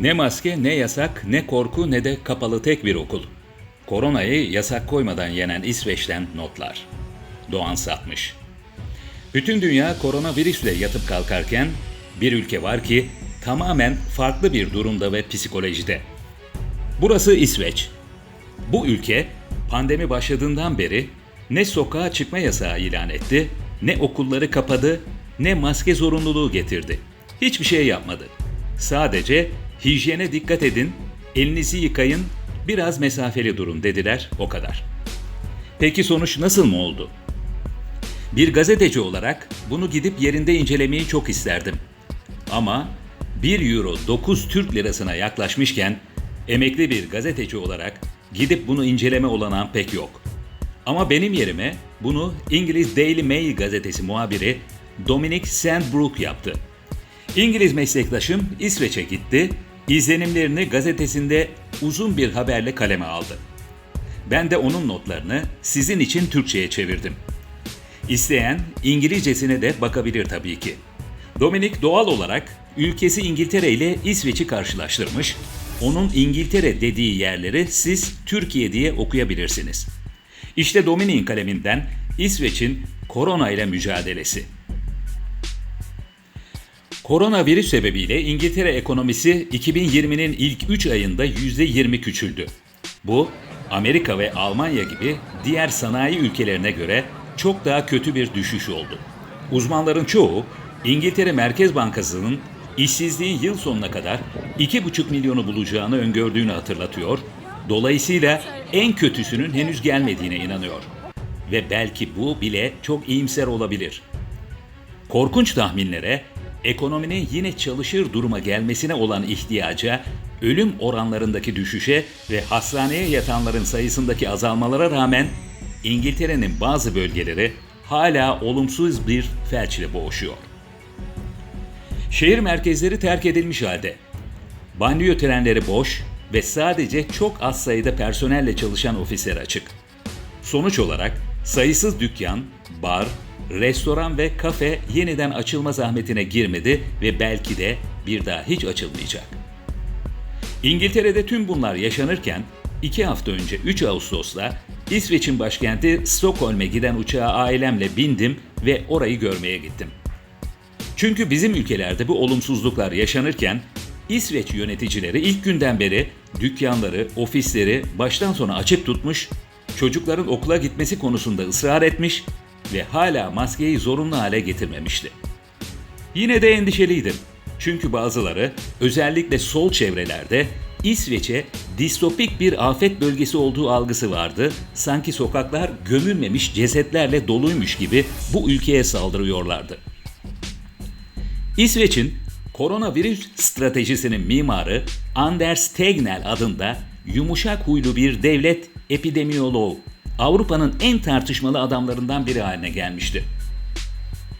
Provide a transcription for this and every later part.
Ne maske, ne yasak, ne korku, ne de kapalı tek bir okul. Koronayı yasak koymadan yenen İsveç'ten notlar. Doğan Satmış. Bütün dünya koronavirüsle yatıp kalkarken bir ülke var ki tamamen farklı bir durumda ve psikolojide. Burası İsveç. Bu ülke pandemi başladığından beri ne sokağa çıkma yasağı ilan etti, ne okulları kapadı, ne maske zorunluluğu getirdi. Hiçbir şey yapmadı. Sadece hijyene dikkat edin, elinizi yıkayın, biraz mesafeli durun dediler o kadar. Peki sonuç nasıl mı oldu? Bir gazeteci olarak bunu gidip yerinde incelemeyi çok isterdim. Ama 1 euro 9 Türk lirasına yaklaşmışken emekli bir gazeteci olarak gidip bunu inceleme olanağım pek yok. Ama benim yerime bunu İngiliz Daily Mail gazetesi muhabiri Dominic Sandbrook yaptı. İngiliz meslektaşım İsveç'e gitti, izlenimlerini gazetesinde uzun bir haberle kaleme aldı. Ben de onun notlarını sizin için Türkçe'ye çevirdim. İsteyen İngilizcesine de bakabilir tabii ki. Dominik doğal olarak ülkesi İngiltere ile İsveç'i karşılaştırmış, onun İngiltere dediği yerleri siz Türkiye diye okuyabilirsiniz. İşte Dominik'in kaleminden İsveç'in korona ile mücadelesi. Koronavirüs sebebiyle İngiltere ekonomisi 2020'nin ilk 3 ayında %20 küçüldü. Bu, Amerika ve Almanya gibi diğer sanayi ülkelerine göre çok daha kötü bir düşüş oldu. Uzmanların çoğu, İngiltere Merkez Bankası'nın işsizliğin yıl sonuna kadar 2,5 milyonu bulacağını öngördüğünü hatırlatıyor, dolayısıyla en kötüsünün henüz gelmediğine inanıyor. Ve belki bu bile çok iyimser olabilir. Korkunç tahminlere, ekonominin yine çalışır duruma gelmesine olan ihtiyaca, ölüm oranlarındaki düşüşe ve hastaneye yatanların sayısındaki azalmalara rağmen İngiltere'nin bazı bölgeleri hala olumsuz bir felçle boğuşuyor. Şehir merkezleri terk edilmiş halde. Banliyö trenleri boş ve sadece çok az sayıda personelle çalışan ofisler açık. Sonuç olarak sayısız dükkan, bar, restoran ve kafe yeniden açılma zahmetine girmedi ve belki de bir daha hiç açılmayacak. İngiltere'de tüm bunlar yaşanırken 2 hafta önce 3 Ağustos'ta İsveç'in başkenti Stockholm'e giden uçağa ailemle bindim ve orayı görmeye gittim. Çünkü bizim ülkelerde bu olumsuzluklar yaşanırken İsveç yöneticileri ilk günden beri dükkanları, ofisleri baştan sona açık tutmuş, çocukların okula gitmesi konusunda ısrar etmiş ve hala maskeyi zorunlu hale getirmemişti. Yine de endişeliydim. Çünkü bazıları özellikle sol çevrelerde İsveç'e distopik bir afet bölgesi olduğu algısı vardı. Sanki sokaklar gömülmemiş cesetlerle doluymuş gibi bu ülkeye saldırıyorlardı. İsveç'in koronavirüs stratejisinin mimarı Anders Tegnell adında yumuşak huylu bir devlet epidemiyoloğu, Avrupa'nın en tartışmalı adamlarından biri haline gelmişti.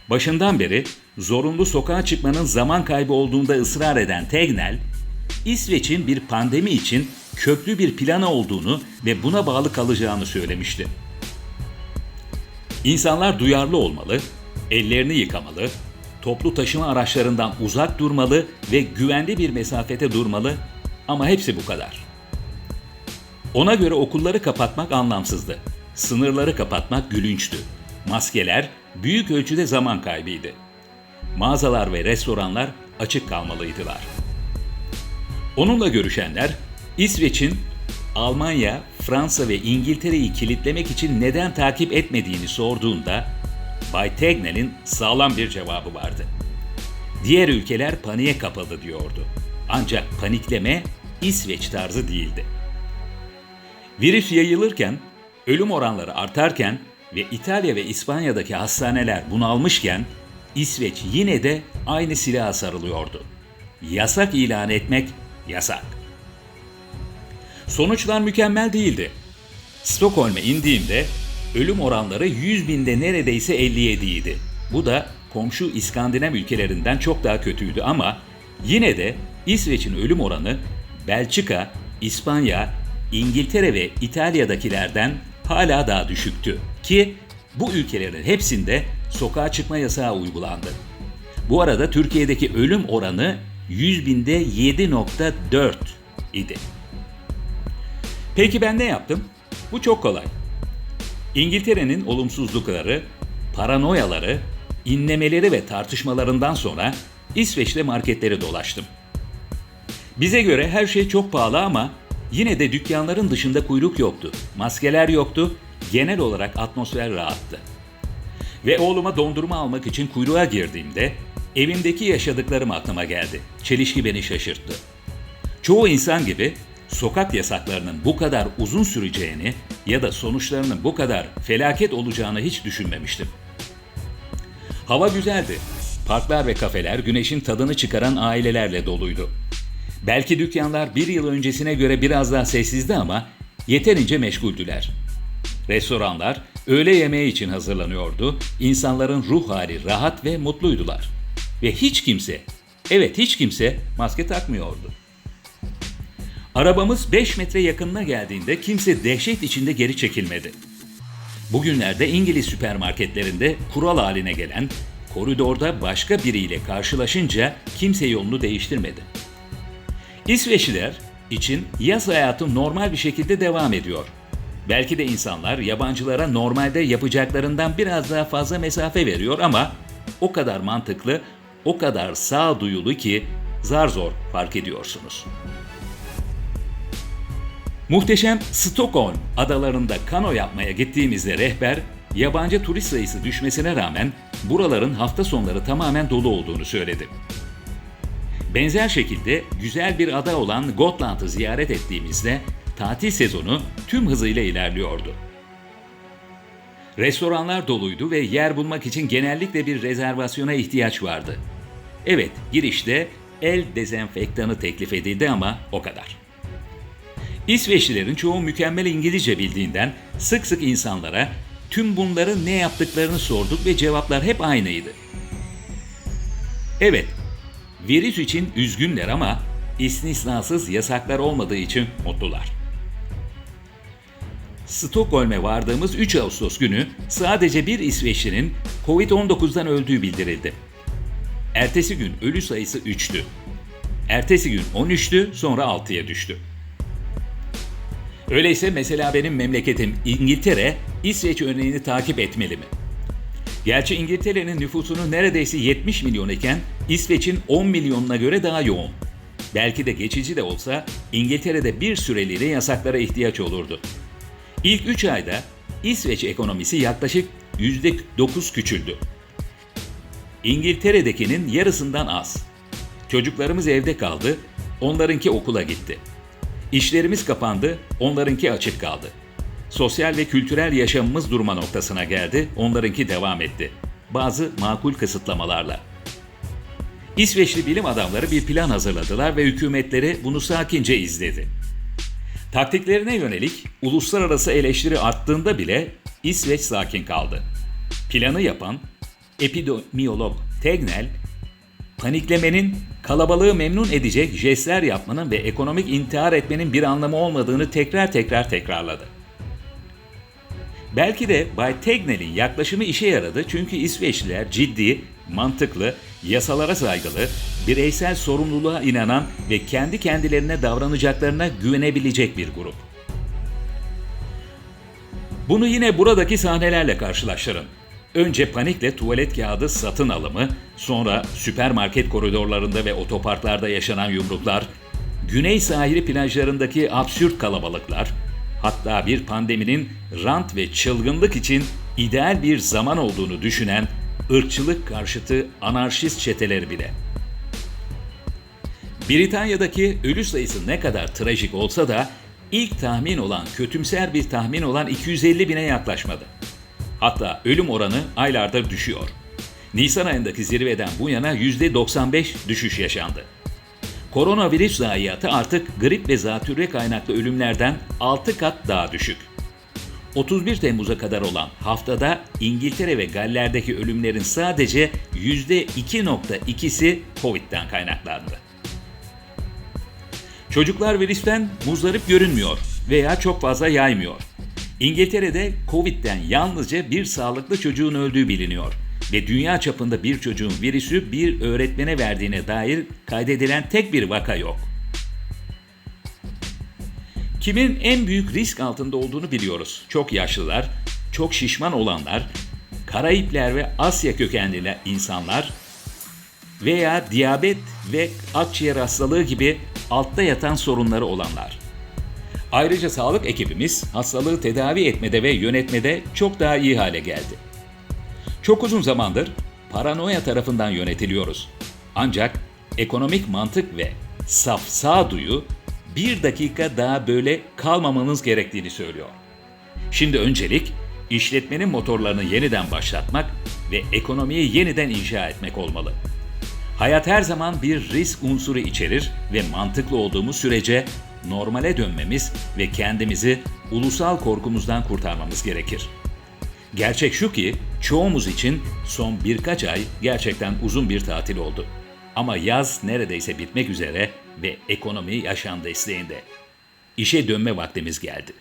Başından beri zorunlu sokağa çıkmanın zaman kaybı olduğunda ısrar eden Tegnell, İsveç'in bir pandemi için köklü bir planı olduğunu ve buna bağlı kalacağını söylemişti. İnsanlar duyarlı olmalı, ellerini yıkamalı, toplu taşıma araçlarından uzak durmalı ve güvenli bir mesafete durmalı ama hepsi bu kadar. Ona göre okulları kapatmak anlamsızdı. Sınırları kapatmak gülünçtü. Maskeler büyük ölçüde zaman kaybıydı. Mağazalar ve restoranlar açık kalmalıydılar. Onunla görüşenler İsveç'in Almanya, Fransa ve İngiltere'yi kilitlemek için neden takip etmediğini sorduğunda Bay Tegnell'in sağlam bir cevabı vardı. Diğer ülkeler paniğe kapıldı diyordu. Ancak panikleme İsveç tarzı değildi. Virüs yayılırken, ölüm oranları artarken ve İtalya ve İspanya'daki hastaneler bunalmışken İsveç yine de aynı silaha sarılıyordu. Yasak ilan etmek yasak. Sonuçlar mükemmel değildi. Stockholm'e indiğimde ölüm oranları 100 binde neredeyse 57 idi. Bu da komşu İskandinav ülkelerinden çok daha kötüydü ama yine de İsveç'in ölüm oranı Belçika, İspanya, İngiltere ve İtalya'dakilerden hala daha düşüktü ki bu ülkelerin hepsinde sokağa çıkma yasağı uygulandı. Bu arada Türkiye'deki ölüm oranı 100 binde 7.4 idi. Peki ben ne yaptım? Bu çok kolay. İngiltere'nin olumsuzlukları, paranoyaları, inlemeleri ve tartışmalarından sonra İsveç'te marketleri dolaştım. Bize göre her şey çok pahalı ama yine de dükkanların dışında kuyruk yoktu. Maskeler yoktu. Genel olarak atmosfer rahattı. Ve oğluma dondurma almak için kuyruğa girdiğimde evimdeki yaşadıklarım aklıma geldi. Çelişki beni şaşırttı. Çoğu insan gibi sokak yasaklarının bu kadar uzun süreceğini ya da sonuçlarının bu kadar felaket olacağını hiç düşünmemiştim. Hava güzeldi. Parklar ve kafeler güneşin tadını çıkaran ailelerle doluydu. Belki dükkanlar bir yıl öncesine göre biraz daha sessizdi ama yeterince meşguldüler. Restoranlar öğle yemeği için hazırlanıyordu. İnsanların ruh hali rahat ve mutluydular. Ve hiç kimse, evet hiç kimse maske takmıyordu. Arabamız 5 metre yakınına geldiğinde kimse dehşet içinde geri çekilmedi. Bugünlerde İngiliz süpermarketlerinde kural haline gelen koridorda başka biriyle karşılaşınca kimse yolunu değiştirmedi. İsveçliler için yaz hayatı normal bir şekilde devam ediyor. Belki de insanlar yabancılara normalde yapacaklarından biraz daha fazla mesafe veriyor ama o kadar mantıklı, o kadar sağduyulu ki zar zor fark ediyorsunuz. Muhteşem Stockholm adalarında kano yapmaya gittiğimizde rehber, yabancı turist sayısı düşmesine rağmen buraların hafta sonları tamamen dolu olduğunu söyledi. Benzer şekilde güzel bir ada olan Gotland'ı ziyaret ettiğimizde tatil sezonu tüm hızıyla ilerliyordu. Restoranlar doluydu ve yer bulmak için genellikle bir rezervasyona ihtiyaç vardı. Evet, girişte el dezenfektanı teklif edildi ama o kadar. İsveçlilerin çoğu mükemmel İngilizce bildiğinden sık sık insanlara tüm bunların ne yaptıklarını sorduk ve cevaplar hep aynıydı. Evet, virüs için üzgünler ama istisnasız yasaklar olmadığı için mutlular. Stockholm'e vardığımız 3 Ağustos günü sadece bir İsveçlinin Covid-19'dan öldüğü bildirildi. Ertesi gün ölü sayısı 3'tü. Ertesi gün 13'tü, sonra 6'ya düştü. Öyleyse mesela benim memleketim İngiltere, İsveç örneğini takip etmeli mi? Gerçi İngiltere'nin nüfusunun neredeyse 70 milyon iken İsveç'in 10 milyonuna göre daha yoğun. Belki de geçici de olsa İngiltere'de bir süreliğine yasaklara ihtiyaç olurdu. İlk 3 ayda İsveç ekonomisi yaklaşık %9 küçüldü. İngiltere'dekinin yarısından az. Çocuklarımız evde kaldı, onlarınki okula gitti. İşlerimiz kapandı, onlarınki açık kaldı. Sosyal ve kültürel yaşamımız durma noktasına geldi, onlarınki devam etti. Bazı makul kısıtlamalarla. İsveçli bilim adamları bir plan hazırladılar ve hükümetleri bunu sakince izledi. Taktiklerine yönelik uluslararası eleştiri arttığında bile İsveç sakin kaldı. Planı yapan epidemiyolog Tegnell, paniklemenin kalabalığı memnun edecek jestler yapmanın ve ekonomik intihar etmenin bir anlamı olmadığını tekrar tekrar tekrarladı. Belki de Bay Tegnell'in yaklaşımı işe yaradı çünkü İsveçliler ciddi, mantıklı, yasalara saygılı, bireysel sorumluluğa inanan ve kendi kendilerine davranacaklarına güvenebilecek bir grup. Bunu yine buradaki sahnelerle karşılaştırın. Önce panikle tuvalet kağıdı satın alımı, sonra süpermarket koridorlarında ve otoparklarda yaşanan yumruklar, güney sahili plajlarındaki absürt kalabalıklar, hatta bir pandeminin rant ve çılgınlık için ideal bir zaman olduğunu düşünen ırkçılık karşıtı anarşist çeteler bile. Britanya'daki ölü sayısı ne kadar trajik olsa da ilk tahmin olan kötümser bir tahmin olan 250 bine yaklaşmadı. Hatta ölüm oranı aylardır düşüyor. Nisan ayındaki zirveden bu yana %95 düşüş yaşandı. Koronavirüs zayiatı artık grip ve zatürre kaynaklı ölümlerden 6 kat daha düşük. 31 Temmuz'a kadar olan haftada İngiltere ve Galler'deki ölümlerin sadece %2.2'si Covid'den kaynaklandı. Çocuklar virüsten muzdarip görünmüyor veya çok fazla yaymıyor. İngiltere'de Covid'den yalnızca bir sağlıklı çocuğun öldüğü biliniyor. Ve dünya çapında bir çocuğun virüsü bir öğretmene verdiğine dair kaydedilen tek bir vaka yok. Kimin en büyük risk altında olduğunu biliyoruz. Çok yaşlılar, çok şişman olanlar, Karayipler ve Asya kökenli insanlar veya diyabet ve akciğer hastalığı gibi altta yatan sorunları olanlar. Ayrıca sağlık ekibimiz hastalığı tedavi etmede ve yönetmede çok daha iyi hale geldi. Çok uzun zamandır paranoya tarafından yönetiliyoruz. Ancak ekonomik mantık ve saf sağduyu bir dakika daha böyle kalmamanız gerektiğini söylüyor. Şimdi öncelik işletmenin motorlarını yeniden başlatmak ve ekonomiyi yeniden inşa etmek olmalı. Hayat her zaman bir risk unsuru içerir ve mantıklı olduğumuz sürece normale dönmemiz ve kendimizi ulusal korkumuzdan kurtarmamız gerekir. Gerçek şu ki çoğumuz için son birkaç ay gerçekten uzun bir tatil oldu. Ama yaz neredeyse bitmek üzere ve ekonomi yaşam desteğinde. İşe dönme vaktimiz geldi.